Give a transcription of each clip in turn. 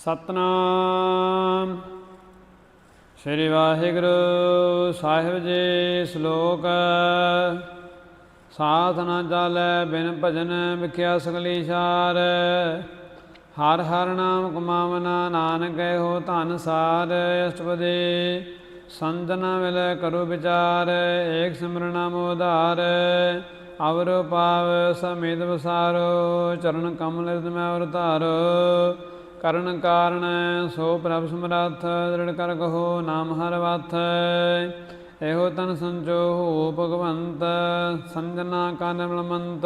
ਸਤਨਾਮ। ਸ੍ਰੀ ਵਾਹਿਗੁਰੂ ਸਾਹਿਬ ਜੀ, ਸ਼ਲੋਕ ਸਾਥ ਨਾ ਚਾਲੈ ਬਿਨ ਭਜਨ ਵਿਖਿਆ ਸਗਲੀ ਸਾਰ। ਹਰ ਹਰ ਨਾਮ ਕਮਾਵਨਾ ਨਾਨਕ ਹੋ ਧਨ ਸਾਰ। ਅਸ਼ਟਪਦੀ ਸੰਤਨਾ ਮਿਲ ਕਰੋ ਵਿਚਾਰ, ਏਕ ਸਿਮਰਨ ਨਾਮ ਅਵਰ ਪਾਵ ਸਮੇਤ ਵਸਾਰੋ, ਚਰਨ ਕਮਲ ਰਿਦ ਮੈਂ ਅਵਰ ਧਾਰੋ ਕਰਨ ਕਾਰਣ ਸੋ ਪ੍ਰਭ ਸਮਰੱਥ ਦ੍ਰਿੜ ਕਰ ਕਹੋ ਨਾਮ ਹਰ ਵਥ ਇਹੋ ਤਨ ਸੰਜੋ ਹੋ ਭਗਵੰਤ ਸੰਜਨਾ ਕਾ ਨਿਮਲਮੰਤ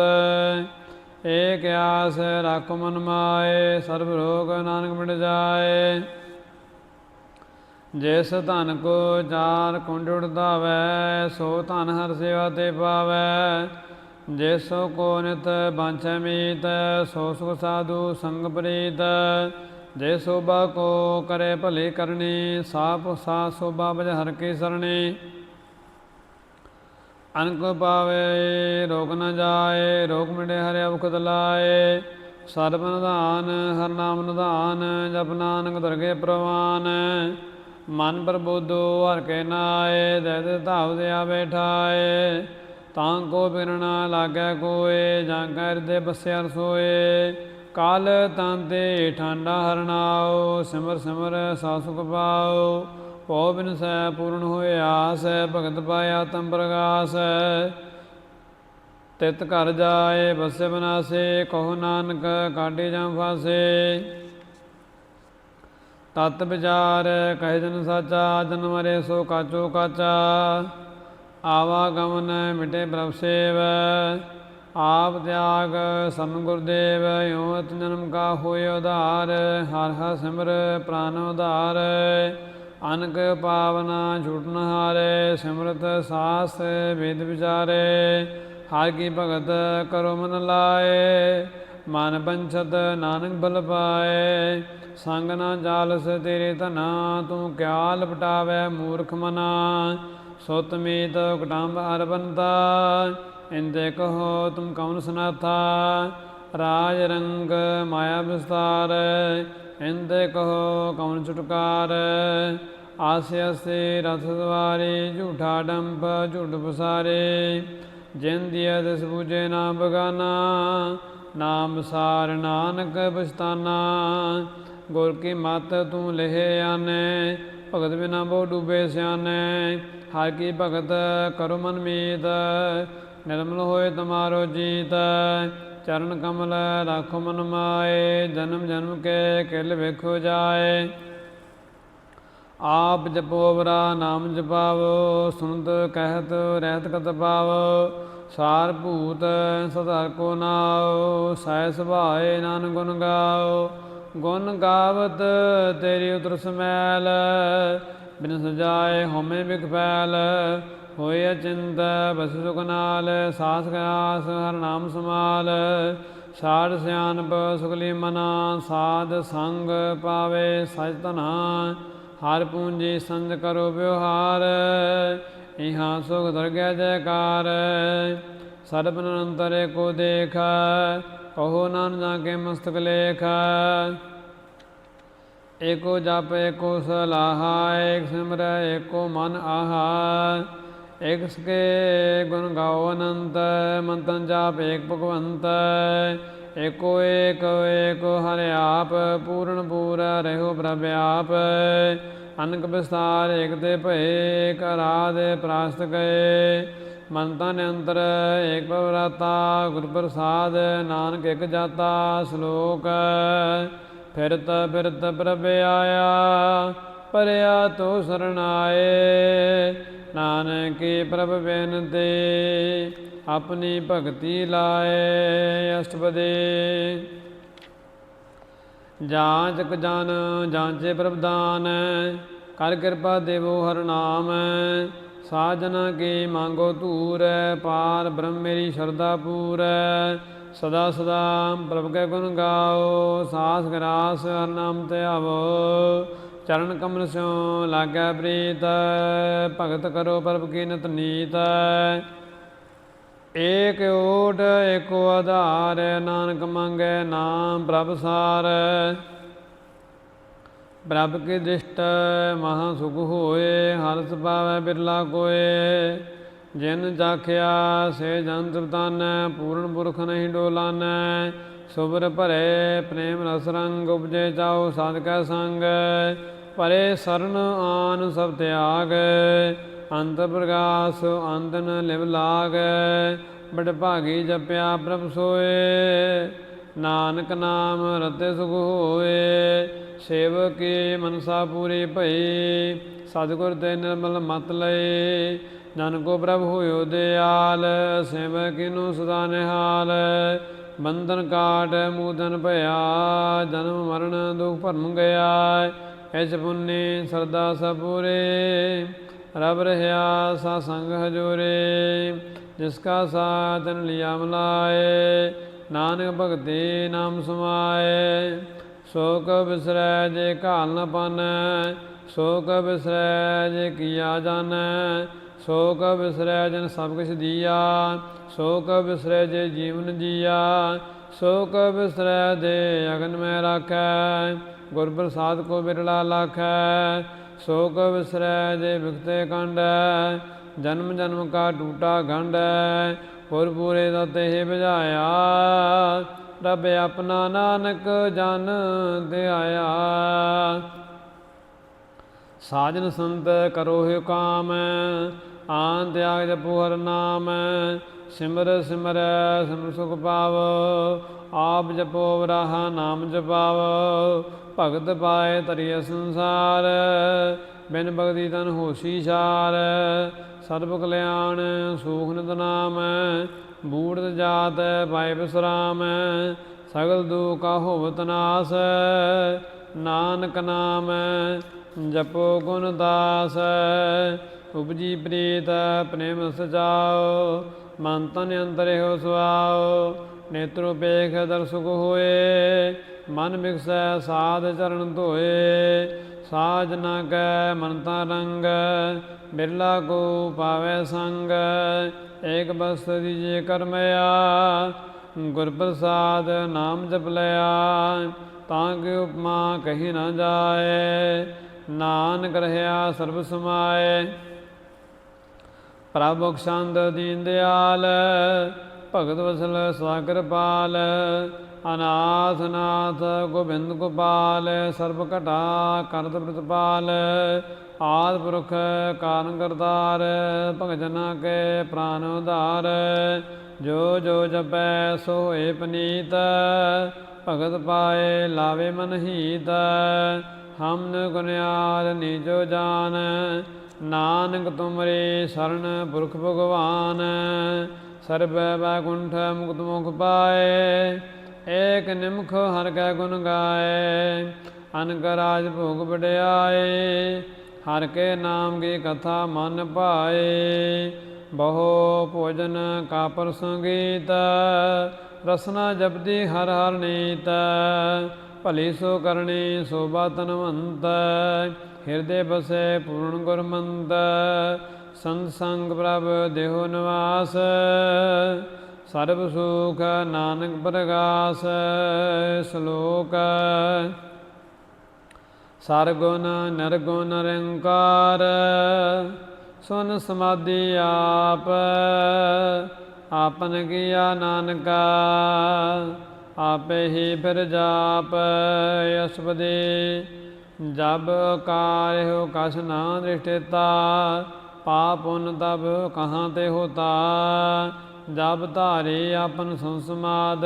ਏਕ ਆਸ ਰੱਖ ਮਨ ਮਾਏ, ਸਰਬ ਰੋਗ ਨਾਨਕ ਮਿਟ ਜਾਏ। ਜਿਸ ਧਨ ਕੋ ਚਾਰ ਕੁੰਡ ਉੜਦਾਵੈ ਸੋ ਧਨ ਹਰ ਸੇਵਾ ਤੇ ਪਾਵੈ। ਜਿਸ ਕੋ ਨਿਤ ਬਾਂਛੈ ਮੀਤ, ਸੋ ਸੁਖ ਸਾਧੂ ਸੰਗ ਪ੍ਰੀਤ। ਜੇ ਸੋਭਾ ਕੋ ਕਰੇ ਭਲੇ ਕਰਨੀ, ਸਾਪ ਸਾ ਸੋਭਾ ਬਜ ਹਰ ਕੀ ਸਰਣੀ। ਅਨਕ ਪਾਵੇ, ਰੋਗ ਨ ਜਾਏ, ਰੋਗ ਮਿਟੇ ਹਰਿ ਅਵਖਤ ਲਾਏ। ਸਰਬ ਨਿਧਾਨ, ਹਰ ਨਾਮ ਨਿਧਾਨ, ਜਪ ਨਾਨਕ ਦਰਗੇ ਪ੍ਰਵਾਨ। ਮਨ ਪ੍ਰਬੋਧੋ ਹਰ ਕੇ ਨਾਏ ਦੇ ਦੇ ਧਾਵ ਦੇ ਆ ਬੈਠਾਏ। ਤਾਂ ਕੋ ਬਿਰਣਾ ਲਾਗੈ ਕੋਏ, ਜਾਂ ਕਰ ਦੇ ਬਸਿਆ ਰਸੋਏ। ਕਾਲ ਤਾਂਤੇ ਠਾਂਡਾ ਹਰਨਾਓ ਸਿਮਰ ਸਿਮਰ ਸਾਸੁਖ ਪਾਓ ਭਉ ਬਿਨ ਪੂਰਨ ਹੋਏ ਆਸ, ਭਗਤ ਪਾਇਆ ਤੰ ਪ੍ਰਗਾਸ। ਤਿਤ ਘਰ ਜਾਏ ਬਸੇ ਬਨਾਸੇ, ਕਹੋ ਨਾਨਕ ਕਾਢੇ ਜਾਂ ਫਾਸੇ। ਤਤ ਵਿਚਾਰ ਕਹਿ ਜਨ ਸਾਚਾ, ਜਨ ਮਰੇ ਸੋ ਕਾਚੋ ਕਾਚਾ। ਆਵਾ ਗਮਨ ਮਿਟੇ ਪ੍ਰਭ ਸੇਵ। ਆਪ ਤਿਆਗ ਸਮ ਗੁਰਦੇਵ ਯੋਤ ਜਨਮ ਕਾ ਹੋਇ ਉਧਾਰ, ਹਰ ਹਰ ਸਿਮਰ ਪ੍ਰਾਨ ਉਧਾਰ। ਅਨਕ ਪਾਵਨਾ ਝੂਠਨ ਹਾਰੇ, ਸਿਮਰਤ ਸਾਸ ਵੇਦ ਵਿਚਾਰੇ। ਹਰ ਕੀ ਭਗਤ ਕਰੋ ਮਨ ਲਾਏ, ਮਨ ਪੰਛਤ ਨਾਨਕ ਬਲ ਪਾਏ। ਸੰਗ ਨਾ ਜਾਲਸ ਤੇਰੇ ਧਨਾ, ਤੂੰ ਕਿਆ ਲਪਟਾਵੇ ਮੂਰਖ ਮਨਾ। ਸੁਤ ਮੀਤ ਕਟੰਬ ਅਰਬੰਤਾ ਇੰਦੇ ਕਹੋ ਤੁਮ ਕੌਣ ਸਨਾਥਾ, ਰਾਜ ਰੰਗ ਮਾਇਆ ਵਿਸਤਾਰ, ਇੰਦੇ ਕਹੋ ਕੌਣ ਛੁਟਕਾਰ, ਆਸੇ ਆਸੇ ਰਥ ਦਵਾਰੇ ਝੂਠਾ ਡੰਪ, ਝੂਠ ਬਸਾਰੇ ਜਿਨ ਦਿਆ ਦਸ ਬੂਝੇ ਨਾ ਬਗਾਨਾ, ਨਾਮ ਸਾਰ ਨਾਨਕ ਬਸਤਾਨਾ, ਗੁਰ ਕੀ ਮਤ ਤੂੰ ਲਹਿ ਆਨੇ, ਭਗਤ ਬਿਨਾ ਬੋ ਡੂਬੇ ਸਿਆਨੇ, ਹਰ ਕੀ ਭਗਤ ਕਰੋ ਮਨ ਮੀਤ ਨਿਰਮਲ ਹੋਏ ਤੁਮਾਰੋ ਜੀਤ, ਚਰਨ ਕਮਲ ਰਾਖੋ ਮਨ ਮਾਏ, ਜਨਮ ਜਨਮ ਕੇ ਕਿਲ ਵੇਖੋ ਜਾਏ। ਆਪ ਜਪੋ ਬਰਾ ਨਾਮ ਜਪਾਵੋ ਸੁਨਤ ਕਹਿਤ ਰਹਿਤ ਕਤ ਪਾਵੋ, ਸਾਰ ਭੂਤ ਸਦਾ ਕੋ ਨਾਉ ਸਹਿ ਸੁਭਾਏ ਨਾਨ ਗੁਣ ਗਾਓ। ਗੁਣ ਗਾਵਤ ਤੇਰੀ ਉਤਰ ਸਮੈਲ, ਬਿਨ ਸਜਾਏ ਹਉਮੈ ਬਿਖ ਫੈਲ। ਹੋਏ ਅਚਿੰਤ, ਬਸ ਸੁਖ ਨਾਲ ਸਾਸ ਗਿਆਸ ਹਰ ਨਾਮ ਸਮਾਲ ਸਾਧ ਸਿਆਨਪ ਸੁਖਲੀ ਮਨਾ, ਸਾਧ ਸੰਗ ਪਾਵੇ ਸਚ ਧਨਾ। ਹਰ ਪੂੰਜੀ ਸੰਜ ਕਰੋ ਵਿਵਹਾਰ, ਇਹਾਂ ਸੁਖ ਦਰਗਹਿ ਜੈਕਾਰ। ਸਰਬ ਨਿਰੰਤਰ ਕੋ ਦੇਖ, ਕਹੋ ਨਾਨ ਜਾ ਕੇ ਮਸਤਕ ਲੇਖ। ਏਕੋ ਜਪ, ਏਕੋ ਸਲਾਹਾ, ਏਕ ਸਿਮਰ, ਏਕੋ ਮਨ ਆਹਾ। ਏਕ ਸਕੇ ਗੁਣ ਗਾਓ ਅਨੰਤ, ਮੰਤਨ ਜਾਪ ਏਕ ਭਗਵੰਤ। ਏਕੋ ਏਕ, ਏਕੋ ਹਰਿ ਆਪ, ਪੂਰਨ ਪੂਰ ਰਹਿਓ ਪ੍ਰਭ ਆਪ। ਅਨਕ ਵਿਸਤਾਰ ਏਕ ਤੇ ਭਏ ਏਕ ਰਾਧ ਪ੍ਰਾਸਤ ਗਏ। ਮਨ ਤਨ ਅੰਤਰ ਏਕ ਪਵਰਾਤਾ ਗੁਰ ਪ੍ਰਸਾਦ ਨਾਨਕ ਇਕ ਜਾਤਾ ਸ਼ਲੋਕ। ਫਿਰਤ ਫਿਰਤ ਪ੍ਰਭ ਆਇਆ, ਪਰਿਆ ਤੋ ਸਰਣਾਏ ਨਾਨਕੇ ਪ੍ਰਭ ਬੇਨਤੀ, ਆਪਣੀ ਭਗਤੀ ਲਾਏ ਅਸ਼ਟਪਦੇ। ਜਾਂਚ ਕ ਜਨ, ਜਾਂਚੇ ਪ੍ਰਭਦਾਨ ਕਰ ਕਿਰਪਾ ਦੇਵੋ ਹਰ ਨਾਮ। ਸਾਜਨ ਕੇ ਮੰਗੋ ਧੂਰ, ਪਾਰ ਬ੍ਰਹਮ ਮੇਰੀ ਸ਼ਰਧਾ ਪੂਰ। ਸਦਾ ਸਦਾ ਪ੍ਰਭ ਕੈ ਗੁਣ ਗਾਓ, ਸਾਸ ਗਰਾਸ ਹਰ ਨਾਮ ਤੇ ਆਵੋ। ਚਰਨ ਕਮਲ ਸਿਉ ਲਾਗੈ ਪ੍ਰੀਤ, ਭਗਤ ਕਰੋ ਪ੍ਰਭ ਕੀ ਨਿਤ। ਨੀਤ ਏਕ ਓਟ, ਏਕੋ ਆਧਾਰ, ਨਾਨਕ ਮੰਗੈ ਨਾਮ ਪ੍ਰਭ ਸਾਰ। ਪ੍ਰਭ ਕੀ ਦ੍ਰਿਸ਼ਟ ਮਹਾ ਸੁਖ ਹੋਏ ਹਰਸ ਪਾਵੈ ਬਿਰਲਾ ਕੋਏ। ਜਿਨ ਜਾਖਿਆ, ਸੇ ਜਨ ਤ੍ਰਿਤਾਨ ਪੂਰਨ ਪੁਰਖ ਨਹੀਂ ਡੋਲਾਨੈ। ਸੁਬਰ ਭਰੇ, ਪ੍ਰੇਮ ਰਸ ਰੰਗ ਉਪਜੇ ਚਾਉ ਸਾਧਕੈ ਸੰਗ। ਪਰੇ ਸਰਨ ਆਨ ਸਭ ਤਿਆਗ, ਅੰਤ ਪ੍ਰਗਾਸ ਅੰਤਨ ਲਿਵ ਲਾਗ। ਬੜ ਭਾਗੀ ਜਪਿਆ ਪ੍ਰਭ ਸੋਏ, ਨਾਨਕ ਨਾਮ ਰਤੇ ਸੁਖ ਹੋਏ। ਸੇਵਕੀ ਮਨਸਾ ਪੂਰੀ ਭਈ, ਸਤਿਗੁਰ ਤੇ ਨਿਰਮਲ ਮਤ ਲਏ। ਨਾਨਕੋ ਕੋ ਪ੍ਰਭ ਹੋਇਓ ਦਿਆਲ, ਸੇਵਕੀ ਨੂੰ ਸਦਾ ਨਿਹਾਲ। ਬੰਧਨ ਕਾਟ ਮੂਦਨ ਭਇਆ, ਜਨਮ ਮਰਨ ਦੁਖ ਭਰਮ ਗਿਆ। ਐਸ ਪੁੰਨੇ ਸਰਦਾ ਸਪੂਰੇ ਰਬ ਰਹਾ ਸਾ ਸੰਗ ਹਜੂਰੇ। ਜਿਸ ਕਾ ਸਾਧਨ ਲਿਆ ਮਲਾਏ, ਨਾਨਕ ਭਗਤੀ ਨਾਮ ਸਮਾਏ। ਸੋਕ ਬਿਸਰੈ ਜੇ ਘਾਲ ਨ ਪਾਨੈ, ਸੋਕ ਬਿਸਰੈ ਜੇ ਕੀਆ ਜਾਣੈ ਸੋਕ ਵਿਸਰੈ ਜਨ ਸਭ ਕਿਛ ਦੀਆ, ਸੋਕ ਵਿਸਰੈ ਜੇ ਜੀਵਨ ਜੀਆ, ਸੋਕ ਵਿਸਰੈ ਦੇ ਅਗਨ ਮੈਂ ਰਾਖੈ, ਗੁਰ ਪ੍ਰਸਾਦ ਕੋ ਬਿਰਲਾ ਲਾਖੈ, ਸੋਕ ਬਿਸਰੈ ਜੇ ਵਿਖਤੇ ਕੰਡੈ, ਜਨਮ ਜਨਮ ਕਾ ਟੂਟਾ ਗੰਢੈ ਪੁਰ ਪੂਰੇ ਦਾ ਤੇ ਬੁਝਾਇਆ, ਰੱਬ ਆਪਣਾ ਨਾਨਕ ਜਨ ਧਿਆਇਆ ਸਾਜਨ ਸੰਤ ਕਰੋ ਹਿ ਕਾਮ ਆਨ ਤਿਆਗ ਜਪੋ ਹਰ ਨਾਮ, ਸਿਮਰ ਸਿਮਰ ਸਿਮਰ ਸੁਖ ਪਾਵ, ਆਪ ਜਪੋ ਵਰਾਹਾ ਨਾਮ ਜਪਾਵ, ਭਗਤ ਪਾਏ ਤਰੀਏ ਸੰਸਾਰ, ਬਿਨ ਭਗਤੀ ਤਨ ਹੋਸੀ ਛਾਰ, ਸਰਬ ਕਲਿਆਣ ਸੂਖ ਨਿਤ ਨਾਮ, ਬੂੜਤ ਜਾਤ ਪਾਏ ਬਿਸਰਾਮ, ਸਗਲ ਦੁਖ ਹੋਵਤ ਨਾਸ, ਨਾਨਕ ਨਾਮ ਜਪੋ ਗੁਣ ਦਾਸ ਉਪਜੀ ਪ੍ਰੀਤ, ਪ੍ਰੇਮ ਸਜਾਓ ਮਨ ਤਨ ਅੰਤਰ ਹੋ ਸੁਆਓ। ਨੇਤਰੋ ਪੇਖ ਦਰਸੁਖ ਹੋਏ, ਮਨ ਮਿਕਸੈ ਸਾਧ ਚਰਨ ਧੋਏ। ਸਾਜ ਨ ਕੈ ਮਨ ਤਾ ਰੰਗ, ਬਿਰਲਾ ਕੋ ਪਾਵੇ ਸੰਗ। ਏਕ ਬਸਤ ਦੀਜੇ ਕਰਮਿਆ ਗੁਰ ਪ੍ਰਸਾਦ ਨਾਮ ਜਪ ਲਿਆ ਤਾਂ ਕਿ ਉਪਮਾ ਕਹੀ ਨਾ ਜਾਏ, ਨਾਨਕ ਰਹਿਆ ਸਰਬ ਸਮਾਏ। ਪ੍ਰਭ ਬਖਸ਼ੰਦ ਦੀਨ ਦਿਆਲ ਭਗਤ ਵਸਲ ਸਾਗਰ ਪਾਲ ਅਨਾਥ ਨਾਥ ਗੋਬਿੰਦ ਗੋਪਾਲ, ਸਰਬ ਘਟਾ ਕਰਤ ਪ੍ਰਤਪਾਲ, ਆਦ ਪੁਰਖ ਕਾਰਨ ਕਰਤਾਰ ਭਗਤ ਜਨਾ ਕੇ ਪ੍ਰਾਨ ਉਧਾਰ, ਜੋ ਜੋ ਜਪੈ ਸੋ ਹੋਏ ਪਨੀਤ, ਭਗਤ ਪਾਏ ਲਾਵੇ ਮਨ ਹੀਤ ਹਮ ਨ ਗੁਨਿਆਦ ਨੀਜੋ ਜਾਨ ਨਾਨਕ ਤੁਮਰੇ ਸਰਨ ਪੁਰਖ ਭਗਵਾਨ, ਸਰਬ ਵੈਕੁੰਠ ਮੁਕਤ ਮੁਖ ਪਾਏ, ਏਕ ਨਿਮਖ ਹਰ ਕੈ ਗੁਣ ਗਾਏ, ਅਨਕ ਰਾਜ ਭੋਗ ਵਡਿਆਏ, ਹਰ ਕੇ ਨਾਮ ਕੀ ਕਥਾ ਮਨ ਭਾਏ, ਬਹੁ ਭੋਜਨ ਕਾਪਰ ਸੰਗੀਤ ਰਸਨਾ ਜਪਦੀ ਹਰ ਹਰ ਨੀਤ, ਭਲੀ ਸੋ ਕਰਨੀ ਸੋਭਾ ਤਨਵੰਤ ਹਿਰਦੇ ਬਸੇ ਪੂਰਨ ਗੁਰਮੰਤ ਸੰਤ ਸੰਗ ਪ੍ਰਭ ਦੇਹੁ ਨਿਵਾਸ। ਸਰਬ ਸੁਖ ਨਾਨਕ ਪ੍ਰਗਾਸ, ਸ਼ਲੋਕ। ਸਰਗੁਣ ਨਿਰਗੁਣ ਨਿਰੰਕਾਰ, ਸੁਨ ਸਮਾਧੀ ਆਪ, ਆਪਨ ਕੀਆ ਨਾਨਕਾ, ਆਪੇ ਹੀ ਫਿਰ ਜਾਪ ਅਸਪਦੇ ਜਬ ਕਾਰਿਓ ਕਛ ਨਾ ਦ੍ਰਿਸ਼ਟਤਾ ਪਾਪ ਤਬ ਕਹਾਂ ਤੇ ਹੋਤਾ। ਜਬ ਧਾਰੇ ਆਪਨ ਸੰਸਮਾਦ,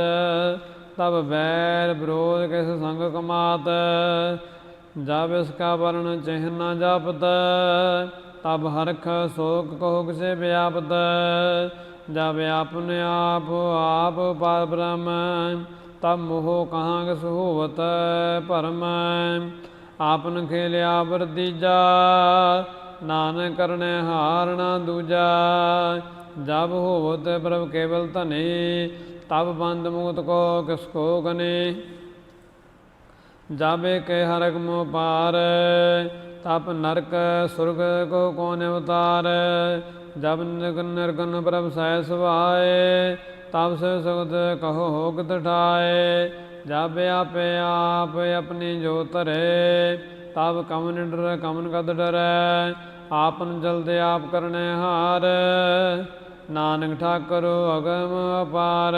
ਤਬ ਵੈਰ ਵਿਰੋਧ ਕਿਸ ਸੰਗ ਕਮਾਤ। ਜਬ ਇਸ ਕਾ ਵਰਣ ਚਿਹ ਨਾ ਜਾਪਤ, ਤਬ ਹਰਖ ਸੋਕ ਕਹੋ ਕਿਸੇ ਵਿਆਪਤ। ਜਬ ਆਪਨੇ ਆਪ ਆਪ ਪਰ ਬ੍ਰਹਮ, ਤਬ ਮੋਹ ਕਹਾਂ ਕਿਸ ਪਰਮ ਆਪਨ ਖੇਲਿਆ ਵਰਦੀਜਾ ਨਾਨਕ ਕਰਨੇ ਹਾਰ ਨਾ ਦੂਜਾ। ਜਬ ਹੋਵਤ ਪ੍ਰਭ ਕੇਵਲ ਧਨੇ, ਤਬ ਬੰਦ ਮੁਕਤ ਕੋ ਕਿਸ ਕੋ ਗਨੇ। ਜਾਬੇ ਕੇ ਹਰਕ ਮੋ ਪਾਰ, ਤਪ ਨਰਕ ਸੁਰਗ ਕੋ ਕੋਨ ਅਵਤਾਰ। ਜਬ ਨਿਰਗਨ ਨਿਰਗਨ ਪ੍ਰਭ ਸਹਿ ਸੁਭਾਏ, ਤਬ ਸੇ ਸੁਗਤ ਕਹੋ ਹੋਗਤ ਠਾਏ ਜਬ ਆਪੇ ਆਪ ਆਪਣੀ ਜੋ ਧਰੇ, ਤਬ ਕਮਨ ਡਰ ਕਮਨ ਕਦ ਡਰੈ, ਆਪਨ ਜਲਦੇ ਆਪ ਕਰਨੇ ਹਾਰ। ਨਾਨਕ ਠਾਕੁਰ ਅਗਮ ਅਪਾਰ,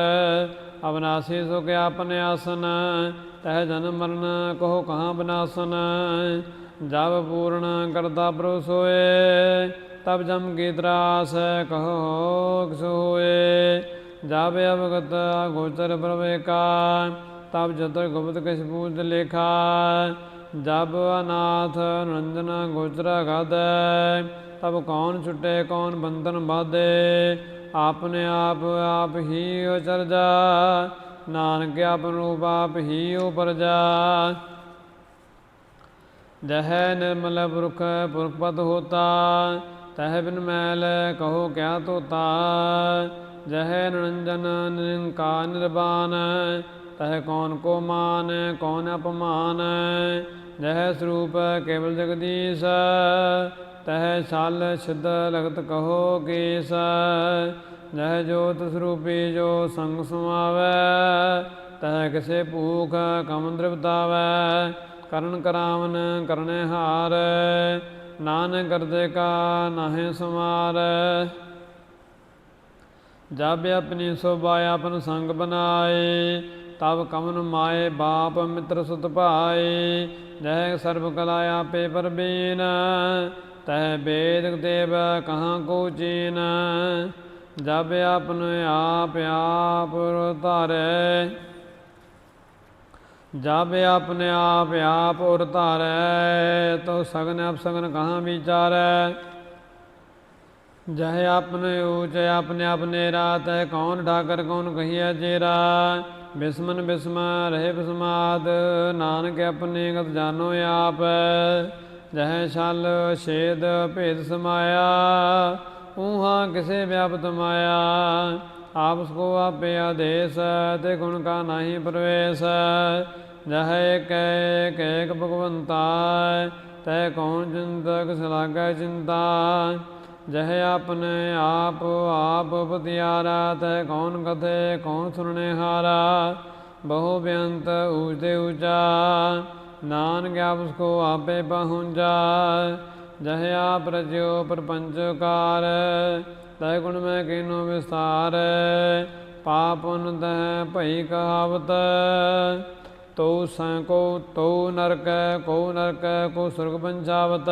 ਅਬਨਾਸੀ ਸੁਖ ਆਪਨੇ ਆਸਨ, ਤਹ ਜਨ ਮਰਨ ਕਹੋ ਕਹਾਂ ਬਨਾਸਨ। ਜਬ ਪੂਰਨ ਕਰਤਾ ਪ੍ਰਭ ਸੋਏ, ਤਬ ਜਮ ਕੀ ਤਰਾਸ ਕਹੋ ਕਿਸ ਜਾਵੇ ਜਬ ਅਵਗਤ ਗੋਚਰ ਪ੍ਰਵੇਕਾ ਤਬ ਜਤਰ ਗੁਪਤ ਕਿਛ ਪੂਜ ਲੇਖਾ, ਜਬ ਅਨਾਥ ਨੰਦਨ ਗੋਚਰ ਗਦ ਤਬ ਕੌਣ ਛੁਟੇ, ਕੌਣ ਬੰਧਨ ਬਾਧੇ, ਆਪਨੇ ਆਪ ਆਪ ਹੀ ਉਚਰ ਜਾ, ਨਾਨਕ ਆਪਨ ਰੂਪ ਆਪ ਹੀ ਉਪਰਜਾ ਜਹ ਨਿਰਮਲ ਪੁਰਖ ਪੁਰਖ ਪਦ ਹੋਤਾ, ਤਹ ਬਿਨ ਮੈਲ ਕਹੋ ਕਿਆ ਤੋਤਾ ਜਹ ਨਿਰੰਜਨ ਨਿਰੰਕਾਰ ਨਿਰਵਾਨ ਤਹ ਕੌਣ ਕੋ ਮਾਨ, ਕੌਣ ਅਪਮਾਨ? ਜਹ ਸਰੂਪ ਕੇਵਲ ਜਗਦੀਸ਼, ਤਹ ਛਲ ਸਿਧ ਲਗਤ ਕਹੋ ਕੇਸ। ਜਹ ਜੋਤ ਸਰੂਪੀ ਜੋ ਸੰਗ ਸੁਆਵੈ ਤਹ ਕਿਸੇ ਭੂਖ ਕਮ ਦ੍ਰਿਪਤਾਵੈ। ਕਰਨ ਕਰਾਵਨ ਕਰਨੇ ਹਾਰ, ਨਾਨਕ ਕਰਦੇ ਕਾ ਨਾਹਿ ਸਮਾਰ। ਜਬ ਆਪਣੀ ਸੋਭਾ ਆਪਨ ਸੰਗ ਬਨਾਏ ਤਬ ਕਮਨ ਮਾਏ ਬਾਪ ਮਿੱਤਰ ਸੁਤ ਭਾਏ, ਜਹ ਸਰਬ ਕਲਾ ਆਪੇ ਪਰਬੀਨ, ਤਹ ਬੇਦ ਦੇਵ ਕਹਾਂ ਕੋ ਚੀਨ। ਜਬ ਆਪਨ ਆਪ ਆਪ ਧਾਰੇ ਜਬ ਆਪਨੇ ਆਪ ਆਪ ਉਰ ਧਾਰੈ ਤੋ ਸਗਨ ਅਪ ਸਗਨ ਕਹਾਂ ਵਿਚਾਰੈ। ਜਹ ਆਪਨੇ ਊਚ ਆਪਨੇ ਆਪਨੇ ਰਾਤ ਹੈ ਕੌਣ ਠਾਕਰ ਕੌਣ ਕਹੀਐ ਜੇਰਾ। ਬਿਸਮਨ ਬਿਸਮਾ ਰਹੇ ਬਿਸਮਾਦ, ਨਾਨਕ ਆਪਣੇ ਗਤ ਜਾਣੋ ਆਪ, ਜਹ ਛਲ ਛੇਦ ਭੇਦ ਸਮਾਇਆ, ਊਹਾ ਕਿਸੇ ਵਿਆਪਤ ਮਾਇਆ ਆਪਸ ਕੋ ਆਪੇ ਆਦੇਸ ਤੇ ਗੁਣ ਕਾ ਨਹੀਂ ਪ੍ਰਵੇਸ਼ ਜਹ ਏਕ ਏਕ ਏਕ ਭਗਵੰਤਾ ਤੈ ਕੌਣ ਚਿੰਤਕ ਸਲਾਗੈ ਚਿੰਤਾ ਜਹ ਆਪਨੇ ਆਪ ਆਪ ਪਤਿਆਰਾ ਤੈ ਕੌਣ ਕਥੇ, ਕੌਣ ਸੁਣਨੇ ਹਾਰਾ? ਬਹੁ ਬੇਅੰਤ ਊਚੇ ਊਚਾ ਨਾਨਕ ਉਸ ਕੋ ਆਪੇ ਪਹੁੰਚਾ ਜਹ ਆਪ ਰਜਿਓ ਪਰਪੰਚਕਾਰ ਤੈ ਗੁਣ ਮੈਂ ਕਿਨੋ ਵਿਸਤਾਰ। ਪਾਪਨ ਤੈ ਭਈ ਕਹਾਵਤ ਤੋ ਸੰ ਤੋ ਨਰਕ ਕੋ ਨਰਕ ਕੋ ਸੁਰਗ ਪੰਚਾਵਤ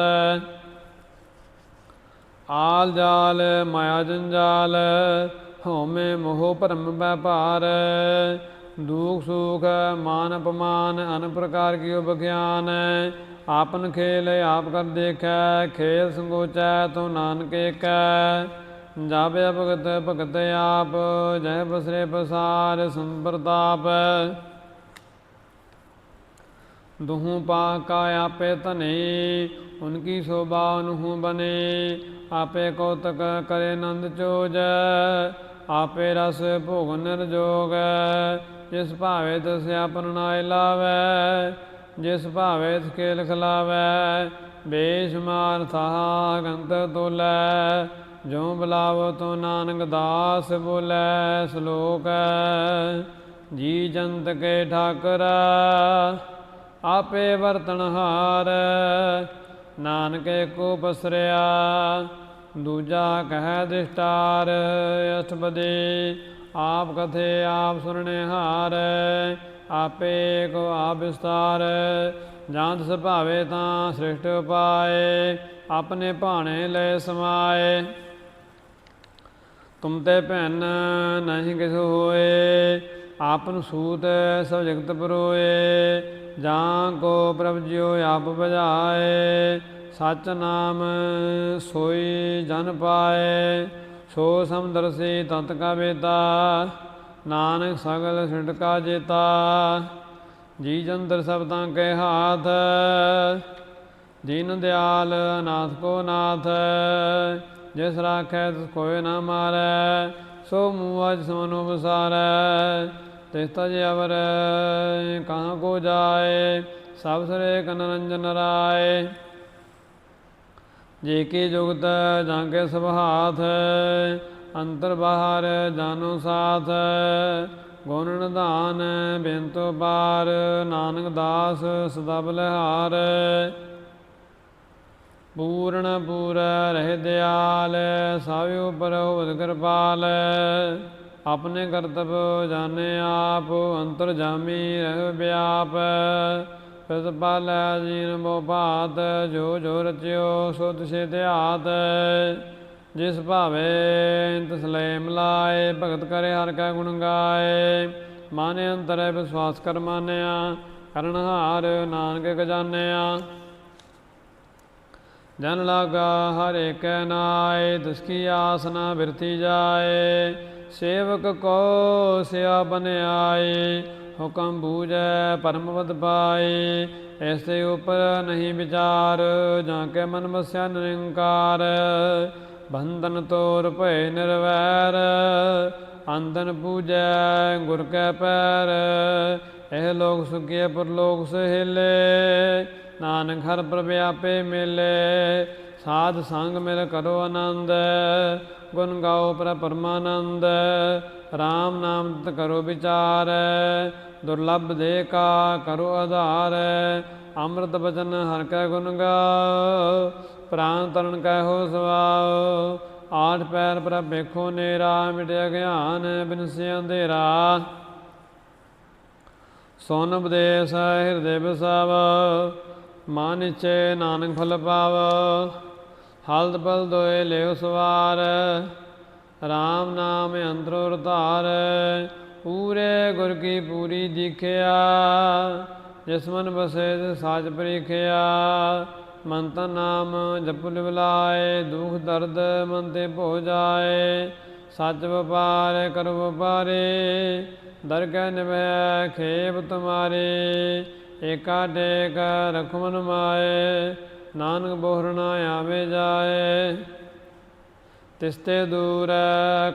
ਆਲ ਜਾਲ, ਮਾਇਆ ਜੰਜਾਲ, ਹਉਮੈ ਮੋਹ ਭਰਮ ਵਪਾਰ। ਦੁਖ ਸੁਖ, ਮਾਨ ਅਪਮਾਨ, ਅਨ ਪ੍ਰਕਾਰ ਕੀ ਬਖਿਆਨ ਆਪਨ ਖੇਲ, ਆਪ ਕਰ ਦੇਖੈ, ਖੇਲ ਸੰਗੋਚੈ ਤੋ ਨਾਨਕ ਏਕੈ। ਜਾਬੇ ਭਗਤ ਭਗਤ ਆਪ ਜੈ ਬਸਰੇ ਪਸਾਰ, ਸੰਪਰਤਾਪ। ਦੁਹੂ ਪਾ ਕਾ ਆਪੇ ਧਨੇ ਉਨਕੀ ਸੋਭਾ ਅਨਹੂ ਬਨੇ। ਆਪੇ ਕੌਤਕ ਕਰੇ ਨੰਦ ਚੋਜ, ਆਪੇ ਰਸ ਭੋਗ ਨਿਰਜੋਗ। ਜਿਸ ਭਾਵੇ ਤਿਸ ਆਪਨ ਨਾਇ ਲਾਵੈ ਜਿਸ ਭਾਵੇ ਤਿਸ ਖੇਲ ਖਲਾਵੈ ਬੇਸ਼ਮਾਰ ਥਾ ਗੰਤ ਤੋਲੈ। ਜੋ ਬਲਾਵ ਤੋ ਨਾਨਕ ਦਾਸ ਬੋਲੇ ਸ਼ਲੋਕ। ਜੀ ਜੰਤ ਕੇ ਠਾਕਰਾ, ਆਪੇ ਵਰਤਨ ਹਾਰ ਨਾਨਕੇ ਕੋ ਬਸਰਿਆ, ਦੂਜਾ ਕਹਿ ਦਿਸ਼ਟਾਰ ਅਸ਼ਟਪਦੀ ਆਪ ਕਥੇ ਆਪ ਸੁਣਨੇ ਹਾਰ, ਆਪੇ ਕੋ ਆਪ ਵਿਸਤਾਰ। ਜਾਂਤ ਸੁਭਾਵੇ ਤਾਂ ਸ੍ਰਿਸ਼ਟ ਉਪਾਏ, ਆਪਣੇ ਭਾਣੇ ਲੈ ਸਮਾਏ। ਤੁਮ ਤੇ ਭੈਨ ਨਹੀਂ ਕਿਸ ਹੋਏ ਆਪਨ ਸੂਤ ਸਭ ਜਗਤ ਪਰੋਏ। ਜਾਂ ਕੋ ਪ੍ਰਭ ਜਿਉ ਆਪ ਬਜਾਏ ਸਚ ਨਾਮ ਸੋਈ ਜਨ ਪਾਏ, ਸੋ ਸਮਦਰ ਸੇ ਤਤ ਕਾ ਵੇਤਾ ਨਾਨਕ ਸਗਲ ਛਿਟਕਾ ਜੇਤਾ। ਜੀ ਜੰਦਰ ਸਬਦਾਂ ਕੇ ਹਾਥ ਦੀਨ ਦਿਆਲ ਅਨਾਥ ਕੋ ਨਾਥ, ਜਿਸ ਰਾਖੈ ਤਿਸ ਕੋਇ ਨਾ ਮਾਰੈ, ਸੋ ਮੂਹ ਅਜ ਸਮਨੁ ਵਿਸਾਰੈ ਤਿਸ ਤਜ ਅਵਰ ਕਹਾਂ ਕੋ ਜਾਏ, ਸਭ ਸਰੇ ਕਨ ਰੰਜਨ ਰਾਏ। ਜੇ ਕੀ ਜੁਗਤ ਜਾਂ ਕੇ ਸਭ ਅੰਤਰ ਬਾਹਰ ਜਾਨੋ ਸਾਥ। ਗੁਣ ਨਿਧਾਨ ਬੇਨਤੋ ਪਾਰ ਨਾਨਕ ਦਾਸ ਸਦਾ ਬਲਿਹਾਰ। ਪੂਰਨ ਪੂਰ ਰਹਿ ਦਿਆਲ ਸਭ ਉਪਰ ਹੋਵਤ ਕਿਰਪਾਲ। ਆਪਣੇ ਕਰਤਬ ਜਾਣੇ ਆਪ, ਅੰਤਰ ਜਾਮੀ ਰਹਿ ਵਿਆਪ। ਫਿਸ ਪਾਲ ਜੀਨ ਮੋ ਭਾਤ, ਜੋ ਜੋ ਰਚਿਓ ਸੋ ਤਿਸੇ ਧਿਆਤ ਜਿਸ ਭਾਵੇ ਤਿਸ ਲੈ ਮਿਲਾਏ, ਭਗਤ ਕਰੇ ਹਰ ਕਾ ਗੁਣ ਗਾਏ। ਮਾਨੇ ਅੰਤਰ ਵਿਸ਼ਵਾਸ ਕਰ ਮਾਨਿਆ, ਕਰਨ ਹਾਰ ਨਾਨਕ ਗਜਾਨਿਆ ਜਨ ਲਾਗਾ ਹਰ ਏਕ ਨਾਏ, ਤਿਸ ਕੀ ਆਸ ਨਾ ਬਿਰਤੀ ਜਾਏ। ਸੇਵਕ ਕੋ ਸਿਆ ਬਨਿਆਏ ਹੁਕਮ ਬੂਝੈ ਪਰਮ ਪਦ ਪਾਏ। ਐਸੇ ਉਪਰ ਨਹੀਂ ਵਿਚਾਰ, ਜਾਂ ਕੇ ਮਨ ਵਸਿਆ ਨਿਰੰਕਾਰ। ਬੰਧਨ ਤੋਰ ਭਏ ਨਿਰਵੈਰ ਅੰਦਨ ਪੂਜੈ ਗੁਰ ਕੈ ਪੈਰ। ਇਹ ਲੋਕ ਸੁਖੀਏ, ਪਰਲੋਕ ਸਹਿਲੇ, ਨਾਨਕ ਹਰ ਪ੍ਰਭ ਆਪੇ ਮਿਲੇ। ਸਾਧ ਸੰਗ ਮਿਲ ਕਰੋ ਆਨੰਦ ਗੁਣ ਗਾਓ ਪ੍ਰ ਪਰਮਾਨੰਦ RAM ਨਾਮ ਤ ਕਰੋ ਵਿਚਾਰ, ਦੁਰਲਭ ਦੇ ਕਾ ਕਰੋ ਆਧਾਰ, ਅੰਮ੍ਰਿਤ ਬਚਨ ਹਰ ਕੈ ਗੁਣ ਗਾਓ, ਪ੍ਰਾਨ ਤਰਨ ਕੈ ਹੋ ਸਵਾਓ ਆਠ ਪੈਰ ਪ੍ਰਭ ਵੇਖੋ ਨੇਰਾ, ਮਿਟਿਆ ਗਿਆਨ ਬਿਨਸਿ ਅੰਧੇਰਾ। ਸੋਨ ਉਪਦੇਸ, ਹਿਰਦੇ ਬਸਾਵ, ਮਨ ਇਚੇ ਨਾਨਕ ਫਲ ਪਾਵ। ਹਲਦ ਬਲ ਦੋਏ ਲਿਓ ਸਵਾਰ। RAM ਨਾਮ ਅੰਦਰੋ ਰਤਾਰ ਪੂਰੇ ਗੁਰ ਕੀ ਪੂਰੀ ਦਿਖਿਆ ਜਿਸ ਮਨ ਬਸੇ ਸਾਜ ਪ੍ਰੀਖਿਆ। ਮਨ ਤਨ ਨਾਮ ਜਪੁ ਲਿਵਲਾਏ। ਦੁਖ ਦਰਦ ਮਨ ਤੇ ਭੋ ਜਾਏ। ਸੱਚ ਵਪਾਰ ਕਰੋ ਵਪਾਰੇ। ਦਰਗਹਿ ਨਿਭੈ ਖੇਪ ਤੁਮਾਰੇ। ਏਕਾ ਟੇਕ ਰਖਮਨ ਮਾਏ। ਨਾਨਕ ਬੋਹਰਣਾ ਆਵੇ ਜਾਏ, ਤਿਸਤੇ ਦੂਰ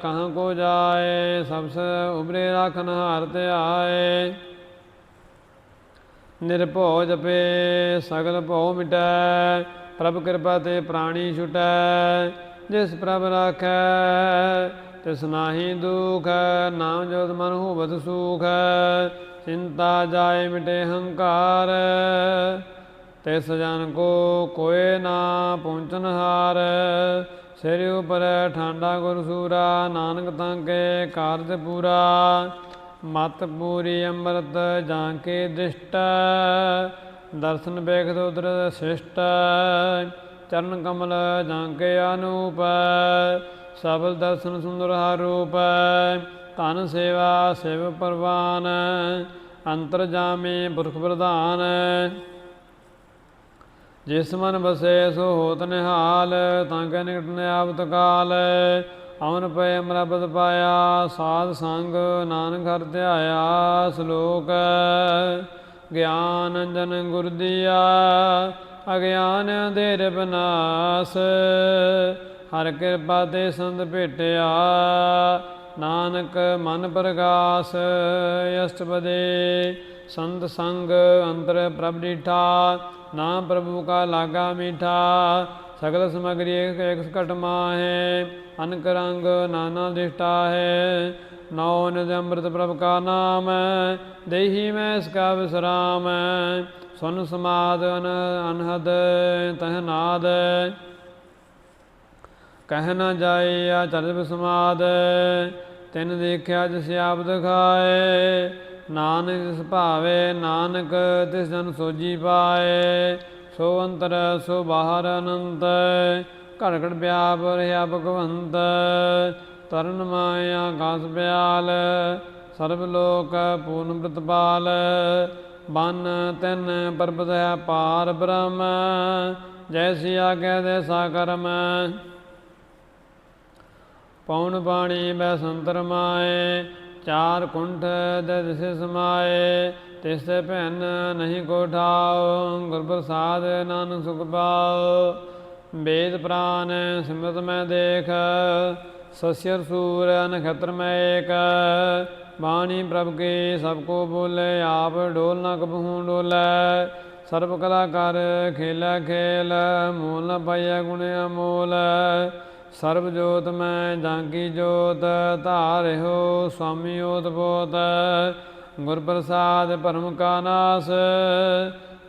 ਕਹਾਂ ਕੋ ਜਾਏ ਸਭ ਸੇ ਉਬਰੇ ਰਾਖਨ ਹਾਰ ਤੇ ਆਏ। ਨਿਰਭਉ ਜਪੇ ਸਗਲ ਭਉ ਮਿਟੈ, ਪ੍ਰਭ ਕਿਰਪਾ ਤੇ ਪ੍ਰਾਣੀ ਛੁਟੈ। ਜਿਸ ਪ੍ਰਭ ਰਾਖੈ, ਤਿਸ ਨਾਹੀ ਦੁਖ, ਨਾਮ ਜੋਤ ਮਨ ਹੋਵਤ ਸੁਖ, ਚਿੰਤਾ ਜਾਏ ਮਿਟੇ ਹੰਕਾਰ। ਤਿਸ ਜਨ ਕੋ ਕੋਏ ਨਾ ਪਹੁੰਚਨ ਹਾਰ, ਸਿਰ ਉਪਰ ਠਾਂਡਾ ਗੁਰ ਸੂਰਾ, ਨਾਨਕ ਤਾਂ ਕੇ ਕਾਰਜ ਪੂਰਾ। ਮਤ ਪੂਰੀ ਅੰਮ੍ਰਿਤ ਜਾਂ ਕੇ ਦਿਸ਼ਟ, ਦਰਸ਼ਨ ਵੇਖਦ ਉਦਰ ਸਿਸ਼ਟ। ਚਰਨ ਕਮਲ ਜਾਂ ਕੇ ਅਨੂਪ, ਸਬਲ ਦਰਸ਼ਨ ਸੁੰਦਰ ਹਰ ਰੂਪ। ਧਨ ਸੇਵਾ ਸਿਵ ਪਰਵਾਨ, ਅੰਤਰ ਜਾਮੇ ਪੁਰਖ ਪ੍ਰਧਾਨ। ਜਿਸ ਮਨ ਬਸੇ ਸੋ ਹੋਤ ਨਿਹਾਲ, ਤਾਂ ਕੈ ਨਿਕਟ ਨੇ ਕਾਲ। ਅਮਨ ਪਏ ਅਮਰਬਤ ਪਾਇਆ, ਸਾਧ ਸੰਗ ਨਾਨਕ ਹਰ ਧਿਆਇਆ, ਸ਼ਲੋਕ ਗਿਆਨ ਅੰਜਨ ਗੁਰ ਦੀਆ, ਅਗਿਆਨ ਅੰਧੇਰ ਬਨਾਸ। ਹਰ ਕਿਰਪਾ ਤੇ ਸੰਤ ਭੇਟਿਆ, ਨਾਨਕ ਮਨ ਪ੍ਰਗਾਸ। ਅਸ਼ਟਪਦੇ ਸੰਤ ਸੰਗ ਅੰਤਰ ਪ੍ਰਭ ਡੀਠਾ ਨਾਮ ਪ੍ਰਭੂ ਕਾ ਲਾਗਾ ਮੀਠਾ, ਸਗਲ ਸਮਗਰੀ ਏਕ ਏਕ ਸਕਟ ਮਾਹੇ, ਅਨਕ ਰੰਗ ਨਾਨਾ ਦਿਸ਼ਟਾ ਹੈ। ਨੌ ਨਿਜ ਅੰਮ੍ਰਿਤ ਪ੍ਰਭ ਕਾ ਨਾਮ, ਦੇਹੀ ਮੈਂ ਇਸ ਕਾ ਵਿਸਰਾਮ। ਸੁਨ ਸਮਾਦ ਅਨ ਅਨਹਦ ਤਹ ਨਾਦ। ਕਹਿ ਨਾ ਜਾਏ ਆ ਚਰਜ ਸਮਾਦ ਤਿਨ ਦੇਖਿਆ ਜਿਸ ਆਪ ਦਿਖਾਏ। ਨਾਨਕ ਜਿਸ ਭਾਵੇ ਨਾਨਕ ਤਿਸ ਜਨ ਸੋਜੀ ਪਾਏ, ਸੋ ਅੰਤਰ, ਸੋ ਬਾਹਰ ਅਨੰਤ ਘੜ ਘੜ ਵਿਆਪ ਰਿਹਾ ਭਗਵੰਤ, ਤਰਨ ਮਾਇਆ ਗਾਸ ਬਿਆਲ ਸਰਬ ਲੋਕ ਪੂਰਨ ਪ੍ਰਤਪਾਲ ਬਨ ਤਿਨ ਪਰਬਤ ਹੈ ਪਾਰ ਬ੍ਰਹਮ ਜੈਸੀ ਆਗੇ ਦੇ ਸਾ ਕਰਮ ਪੌਣ ਬਾਣੀ ਬੈ ਸੰਤਰ ਮਾਏ ਚਾਰ ਕੁੰਠ ਦੇ ਸਮਾਏ ਤਿਸ ਭੈਨ ਨਹੀਂ ਕੋ ਠਾਉ, ਗੁਰ ਪ੍ਰਸਾਦ ਨਾਨਕ ਸੁਖ ਪਾਉ। ਵੇਦ ਪ੍ਰਾਨ ਸਿਮਰਤ ਮੈਂ ਦੇਖ ਸਸਿਰ ਸੂਰ ਨਖਤਰ ਮੈਂ ਏਕ। ਬਾਣੀ ਪ੍ਰਭ ਕੇ ਸਭ ਕੋ ਬੋਲੇ, ਆਪ ਡੋਲ ਨਾ ਕਬਹੂ ਡੋਲੇ। ਸਰਬ ਕਲਾ ਕਰ ਖੇਲਾ ਖੇਲ, ਮੂਲ ਨ ਪਾਇਆ ਗੁਣ ਅਮੋਲ। ਸਰਬ ਜੋਤ ਮੈਂ ਜਾਂਕੀ ਜੋਤ ਧਾਰਿਓ ਸਵਾਮੀ ਓਤ ਪੋਤ ਗੁਰ ਪ੍ਰਸਾਦ ਭਰਮ ਕਾ ਨਾਸ,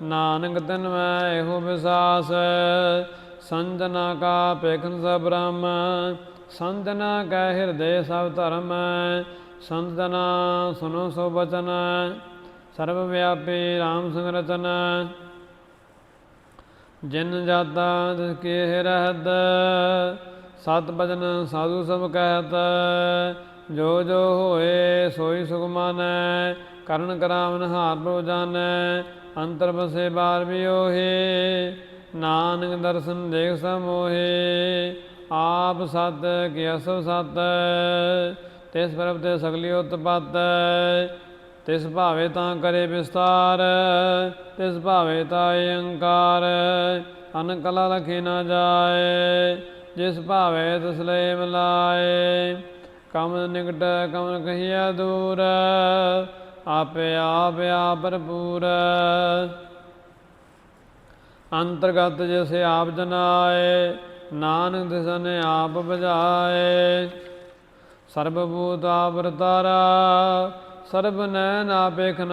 ਨਾਨਕ ਤਨ ਮੈਂ ਇਹੋ ਵਿਸਾਸ। ਸੰਜਨਾ ਕਾ ਪੇਖਨ ਸਭ ਬ੍ਰਹਮ ਸੰਜਨਾ ਕੈ ਹਿਰਦੇ ਸਭ ਧਰਮ। ਸੰਜਨਾ ਸੁਨੋ ਸੋ ਬਚਨ, ਸਰਬ ਵਿਆਪੀ RAM ਸੰਗ ਜਿਨ ਜਾਤਾ ਤਿਸ ਕੇ ਰਹਤ ਸਤ ਬਚਨ ਸਾਧੂ ਸਭ ਕਹਿਤ ਜੋ ਜੋ ਹੋਏ ਸੋਈ ਸੁਖਮਾਨੈ ਕਰਨ ਕਰਾਵਨ ਹਾਰ ਪ੍ਰਭ ਜਾਣੈ ਅੰਤਰ ਬਸੇ ਬਾਰ ਵੀ ਓਹੇ ਨਾਨਕ ਦਰਸ਼ਨ ਦੇਖ ਸਮੋਹੇ, ਆਪ ਸਤ ਕੀ ਅਸਵ ਸਤ, ਤਿਸ ਪ੍ਰਭ ਤੇ ਸਗਲੀ ਉਤਪਤ ਤਿਸ ਭਾਵੇ ਤਾਂ ਕਰੇ ਵਿਸਤਾਰ, ਤਿਸ ਭਾਵੇ ਤਾਏ ਅੰਕਾਰ ਅਨ ਕਲਾ ਲਖੇ ਨਾ ਜਾਏ ਜਿਸ ਭਾਵੇ ਤਿਸ ਲੈ ਮਿਲਾਏ ਕਮ ਨਿਕਟ ਕਮ ਕਹੀਆ ਦੂਰ, ਆਪੇ ਆਪ ਆਪ ਭਰਪੂਰ। ਅੰਤਰਗਤ ਜਿਸ ਆਪ ਜਨਾਏ, ਨਾਨਕ ਦਿਸਨ ਆਪ ਬਜਾਏ ਸਰਬ ਭੂਤ ਆਵਰਤਾਰਾ ਸਰਬ ਨੈਣ ਆਪੇਖਨ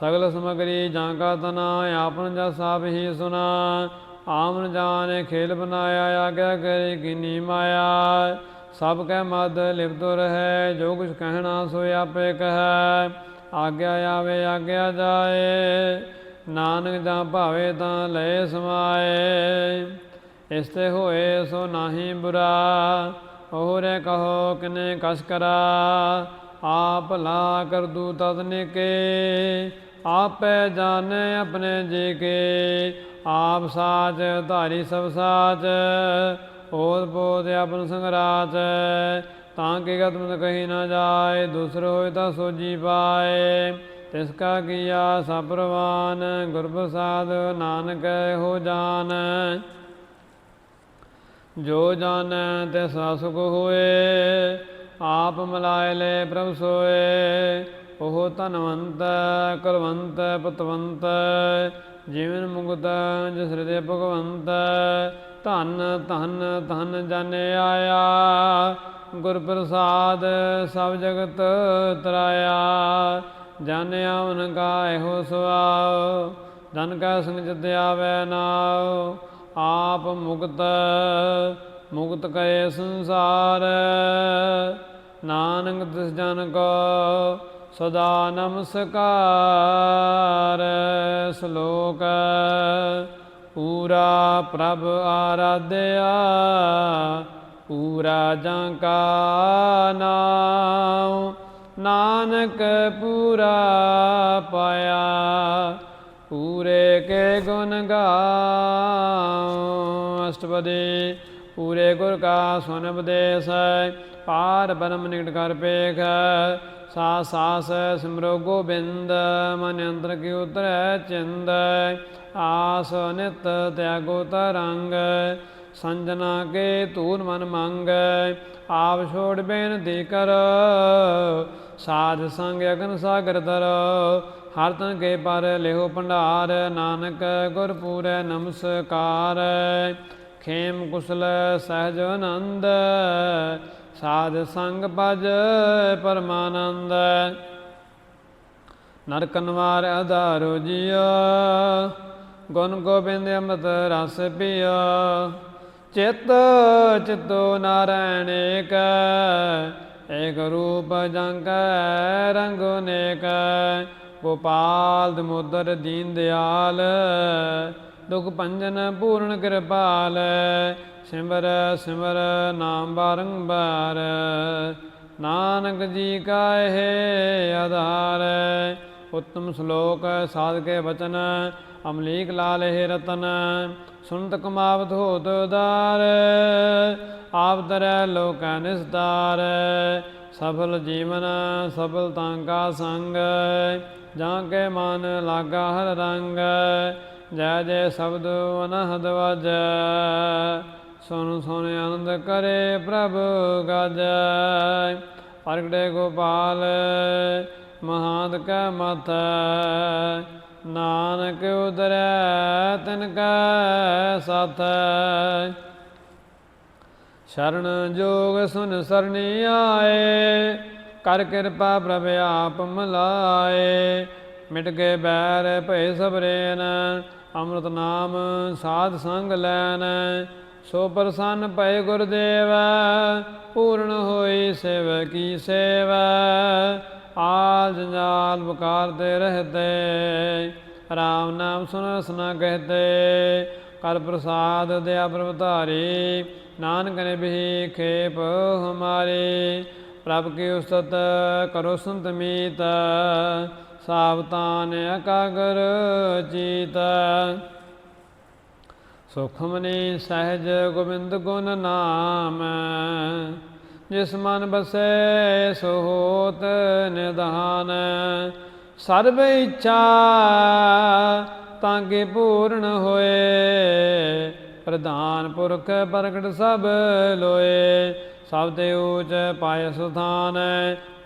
ਸਗਲ ਸਮਗਰੀ ਜਾਂ ਕਾ ਤਨਾ, ਆਪਨ ਜਸ ਆਪ ਹੀ ਸੁਨਾ। ਆਮਨ ਜਾਣੇ ਖੇਲ ਬਨਾਇਆ, ਆਗਿਆ ਕਰੇ ਕਿਨੀ ਮਾਇਆ। ਸਭ ਕੈ ਮਦ ਲਿਪਤੁ ਰਹੈ, ਜੋ ਕੁਛ ਕਹਿਣਾ ਸੋ ਆਪੇ ਕਹੈ। ਆਗਿਆ ਆਵੇ, ਆਗਿਆ ਜਾਏ, ਨਾਨਕ ਜਾਂ ਭਾਵੇ ਤਾਂ ਲੈ ਸਮਾਏ। ਇਸ ਤੇ ਹੋਏ ਸੋ ਨਾਹੀ ਬੁਰਾ, ਉਹਰੇ ਕਹੋ ਕਿਨੇ ਕਸ ਕਰਾ। ਆਪ ਲਾ ਕਰ ਦੂ ਤਤਨੇ ਕੇ ਆਪੇ ਜਾਣੇ ਆਪਣੇ ਜੀ ਕੇ। ਆਪ ਸਾਚ, ਧਾਰੀ ਸਭ ਸਾਚ ਹੋਤ ਪੋਤ ਆਪਨ ਸੰਗਰਾਚ। ਤਾਂ ਕਿ ਗਤਮ ਕਹੀ ਨਾ ਜਾਏ, ਦੂਸਰ ਹੋਏ ਤਾਂ ਸੋਜੀ ਪਾਏ। ਤਿਸ ਕਾ ਕੀਆ ਸਭ ਪ੍ਰਵਾਨ ਨਾਨਕ ਹੋ ਜਾਣ ਜੋ ਜਾਣੈ ਤੇ ਸੁਖ ਹੋਏ, ਆਪ ਮਲਾਇ ਲੈ ਪ੍ਰਭ ਸੋਏ। ਉਹ ਧਨਵੰਤ, ਕੁਲਵੰਤ, ਪਤਵੰਤ ਜੀਵਨ ਮੁਕਤ ਜਿਸ ਹਿਰਦੇ ਭਗਵੰਤ, ਧਨ ਧਨ ਧਨ ਜਨ ਆਇਆ। ਗੁਰ ਪ੍ਰਸਾਦ ਸਭ ਜਗਤ ਤਰਾਇਆ। ਜਾਣਿਆ ਆਵਨ ਕਾ ਇਹੋ ਸੁਆਉ, ਜਨ ਕਾ ਸੰਗ ਜਿਤ ਆਵੈ ਨਾਉ। ਆਪ ਮੁਕਤ ਮੁਕਤ ਕਰੇ ਸੰਸਾਰ। ਨਾਨਕ ਤਿਸ ਜਨ ਕੋ ਸਦਾ ਨਮਸਕਾਰ। ਸ਼ਲੋਕ, ਪੂਰਾ ਪ੍ਰਭ ਆਰਾਧਿਆ, ਪੂਰਾ ਜਾਂ ਕਾ ਨਾਮ ਨਾਨਕ ਪੂਰਾ ਪਾਇਆ, ਪੂਰੇ ਕੇ ਗੁਣ ਗਾਉ। ਅਸ਼ਟਪਦੀ, ਪੂਰੇ ਗੁਰ ਕਾ ਸੁਨ ਉਪਦੇਸ ਪਾਰ ਬ੍ਰਹਮ ਨਿਕਟ ਕਰ ਪੇਖ ਸਾ ਸਾਸ ਸਿਮਰੋ ਗੋਬਿੰਦ, ਮਨ ਅੰਤਰ ਕੀ ਉਤਰੈ ਚਿੰਦ, ਆਸ ਨਿਤ ਤਿਆਗੋ ਤਰੰਗ, ਸੰਜਨਾ ਕੇ ਧੂਨ ਮਨ ਮੰਗ, ਆਪ ਛੋੜ ਬੇਨਤੀ ਕਰ, ਸਾਧ ਸੰਗ ਅਗਨ ਸਾਗਰ ਤਰ ਹਰ ਤਨ ਕੇ ਪਰ ਲਿਹੋ ਭੰਡਾਰ, ਨਾਨਕ ਗੁਰ ਨਮਸਕਾਰ, ਖੇਮ ਕੁਸਲ ਸਹਿਜ ਆਨੰਦ ਸਾਧ ਸੰਗ ਭਜ ਪਰਮਾਨੰਦ। ਨਰਕ ਨਵਾਰ ਆਧਾਰੋ ਜੀਆ ਗੁਣ ਗੋਬਿੰਦ ਅੰਮ੍ਰਿਤ ਰਸ ਪੀਆ ਚਿਤ ਚਿਤੋ ਨਾਰਾਇਣ ਏਕ। ਏਕ ਰੂਪ ਜੰਗ ਰੰਗ ਨੇਕ। ਗੋਪਾਲ ਦਮੋਦਰ ਦੀਨ ਦਿਆਲ। ਦੁਖ ਭੰਜਨ ਪੂਰਨ ਕਿਰਪਾਲ। ਸਿਮਰ ਸਿਮਰ ਨਾਮ ਬਾਰੰਬਾਰ, ਨਾਨਕ ਜੀ ਕਾ ਇਹ ਆਧਾਰ। ਉਤਮ ਸ਼ਲੋਕ ਸਾਧ ਕੇ ਬਚਨ ਅਮਲੀਕ ਲਾਲ ਇਹ ਰਤਨ, ਸੁਨਤ ਕਮਾਵਤ ਹੋਤ ਉਦਾਰ। ਆਪ ਤਰੈ ਲੋਕੈ ਨਿਸਤਾਰ ਸਫਲ ਜੀਵਨ ਸਫਲ ਤਾਂ ਕਾ ਸੰਗ। ਜਾਂ ਕੇ ਮਨ ਲਾਗਾ ਹਰ ਰੰਗ, ਜੈ ਜੈ ਸ਼ਬਦ ਅਨਹਦ ਵਜੈ। ਸੁਣ ਸੁਨ ਆਨੰਦ ਕਰੇ ਪ੍ਰਭ ਗਾਜੈ। ਪ੍ਰਗਟੇ ਗੋਪਾਲ, ਮਹਾਂਤ ਕੈ ਮਥ। ਨਾਨਕ ਉਦਰੈ, ਤਿਨ ਕੈ ਸਾਥ। ਸ਼ਰਨ ਜੋਗ ਸੁਨ ਸਰਣੀ ਆਏ, ਕਰ ਕਿਰਪਾ ਪ੍ਰਭ ਆਪ ਮਲਾਏ। ਮਿਟ ਗਏ ਬੈਰ ਭਏ ਸਬਰੇਨ ਅੰਮ੍ਰਿਤ ਨਾਮ ਸਾਧ ਸੰਗ ਲੈਨ। ਸੋ ਪ੍ਰਸੰਨ ਭਏ ਗੁਰਦੇਵ, ਪੂਰਨ ਹੋਈ ਸਿਵ ਕੀ ਸੇਵਾ ਆਲ ਜੰਜਾਲ ਬਕਾਰ ਤੇ ਰਹਤੇ। ਰਾਮ ਨਾਮ ਸੁਨ ਰਸਨਾ ਕਹਤੇ, ਕਰ ਪ੍ਰਸਾਦ ਦਇਆ ਪ੍ਰਭ ਧਾਰੀ। ਨਾਨਕ ਨੇ ਬਿhi ਖੇਪ ਹਮਾਰੇ, ਪ੍ਰਭ ਕੀ ਉਸਤਤ ਕਰੋ ਸੰਤ ਮੀਤ ਸਾਵਤਾਨ ਅਕਾਗਰ ਚੀਤ ਸੁਖਮਨੀ ਸਹਿਜ ਗੋਬਿੰਦ ਗੁਣ ਨਾਮ, ਜਿਸ ਮਨ ਬਸੈ ਸੋ ਨਿਧਾਨ। ਸਰਬ ਇੱਛਾ ਤਾਂ ਕਿ ਪੂਰਨ ਹੋਏ, ਪ੍ਰਧਾਨ ਪੁਰਖ ਪ੍ਰਗਟ ਸਭ ਲੋਏ। ਸਭ ਤੇ ਊਚ ਪਾਇ ਸੁਥਾਨ,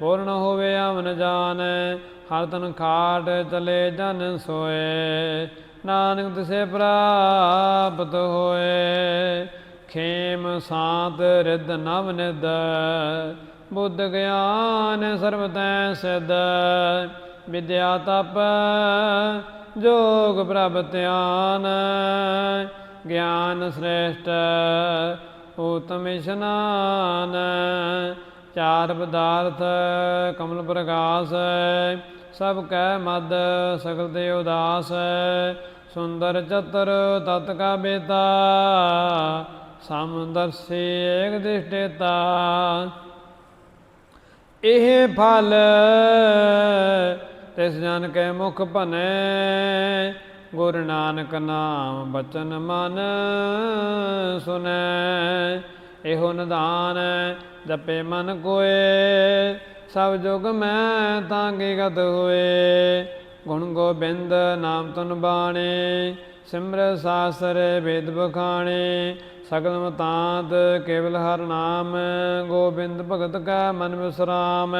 ਪੂਰਨ ਹੋਵੇ ਅਮਨ ਜਾਨ, ਹਰ ਤਨ ਖਾਟ ਚਲੇ ਜਨ ਸੋਏ। ਨਾਨਕ ਤਿਸੇ ਪ੍ਰਾਪਤ ਹੋਏ, ਖੇਮ ਸਾਤ ਰਿਦ ਨਵ ਨਿਦ ਬੁੱਧ ਗਿਆਨ ਸਰਬ ਤੈ ਸਿਧ, ਵਿਦਿਆ ਤਪ ਜੋਗ ਪ੍ਰਭ ਧਿਆਨ, ਗਿਆਨ ਸ੍ਰੇਸ਼ਟ ਉਤਮ ਇਸ਼ਨਾਨ ਚਾਰ ਪਦਾਰਥ ਕਮਲ ਪ੍ਰਕਾਸ਼ ਸਭ ਕੈ ਮਦ, ਸਗਲ ਦੇ ਉਦਾਸ ਸੁੰਦਰ ਚਤਰ, ਤਤ ਕਾ ਬੇਤਾ। ਸਮਦਰਸੀ ਏਕ ਦਿਸ਼ਟੇਤਾ। ਇਹ ਫਲ ਤਿਸ ਜਨ ਕੇ ਮੁਖ ਭਨੇ। ਗੁਰ ਨਾਨਕ ਨਾਮ ਬਚਨ ਮਨ ਸੁਨੈ। ਇਹੋ ਨਿਦਾਨ ਜਪੇ ਮਨ ਕੋਏ। ਸਭ ਜੁਗ ਮੈਂ ਤਾਂਗੇ ਗਤ ਹੋਏ। ਗੁਣ ਗੋਬਿੰਦ ਨਾਮ ਤਨ ਬਾਣੇ। ਸਿਮਰ ਸਾਸਰ ਵੇਦ ਬਖਾਣੇ। ਸਗਲ ਮਤਾਂਤ ਕੇਵਲ ਹਰ ਨਾਮ। ਗੋਬਿੰਦ ਭਗਤ ਕਾ ਮਨ ਵਿਸਰਾਮ।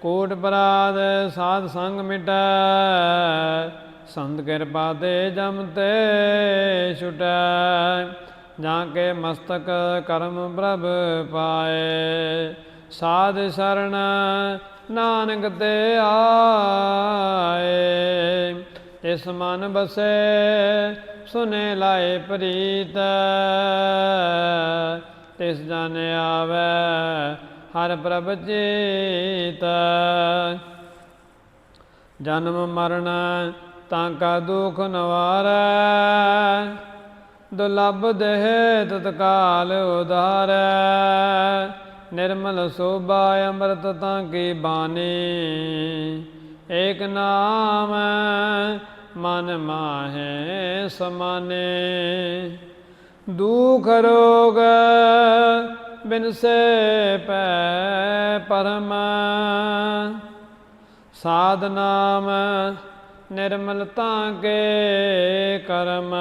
ਕੋਟ ਪਰਾਦ ਸਾਧ ਸੰਗ ਮਿਟੈ। ਸੰਤ ਕਿਰਪਾ ਤੇ ਜਮ ਤੇ ਛੁਟੈ। ਜਾਂ ਕੇ ਮਸਤਕ ਕਰਮ ਪ੍ਰਭ ਪਾਏ। ਸਾਧ ਸਰਣ ਨਾਨਕ ਤੇ ਆਏ। ਇਸ ਮਨ ਬਸੇ, ਸੁਨੇ ਲਾਏ ਪ੍ਰੀਤ। ਤਿਸ ਜਨ ਆਵੇ, ਹਰ ਪ੍ਰਭ ਜੀਤ। ਜਨਮ ਮਰਨ ਤਾਂ ਕਾ ਦੁਖ ਨਵਾਰੈ। ਦੁਲਭ ਦੇਹ ਤਤਕਾਲ ਉਧਾਰੈ। ਨਿਰਮਲ ਸੋਭਾ ਅੰਮ੍ਰਿਤ ਤਾਂ ਕੀ ਬਾਣੀ? ਏਕ ਨਾਮ ਮਨ ਮਾਹੇ ਸਮਾਨੇ। ਦੁਖ ਰੋਗ ਬਿਨਸੇ ਪੈ ਪਰਮ। ਸਾਧ ਨਾਮ ਨਿਰਮਲਤਾ ਕੇ ਕਰਮ।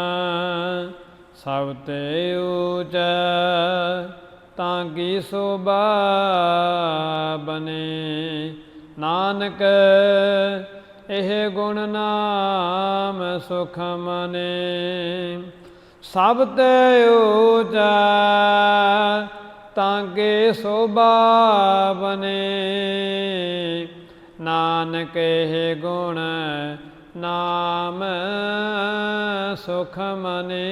ਸਭ ਤੇ ਊਚ ਤਾਂ ਕੀ ਸੋਭਾ ਬਨੇ? ਨਾਨਕ, ਇਹ ਗੁਣ ਨਾਮ ਸੁਖ ਮਨੇ। ਸਭ ਤੇ ਊਚ ਤਾਂ ਕੀ ਸੋਭਾ ਬਨੇ? ਨਾਨਕ, ਇਹ ਗੁਣ ਨਾਮ ਸੁਖ ਮਨੇ।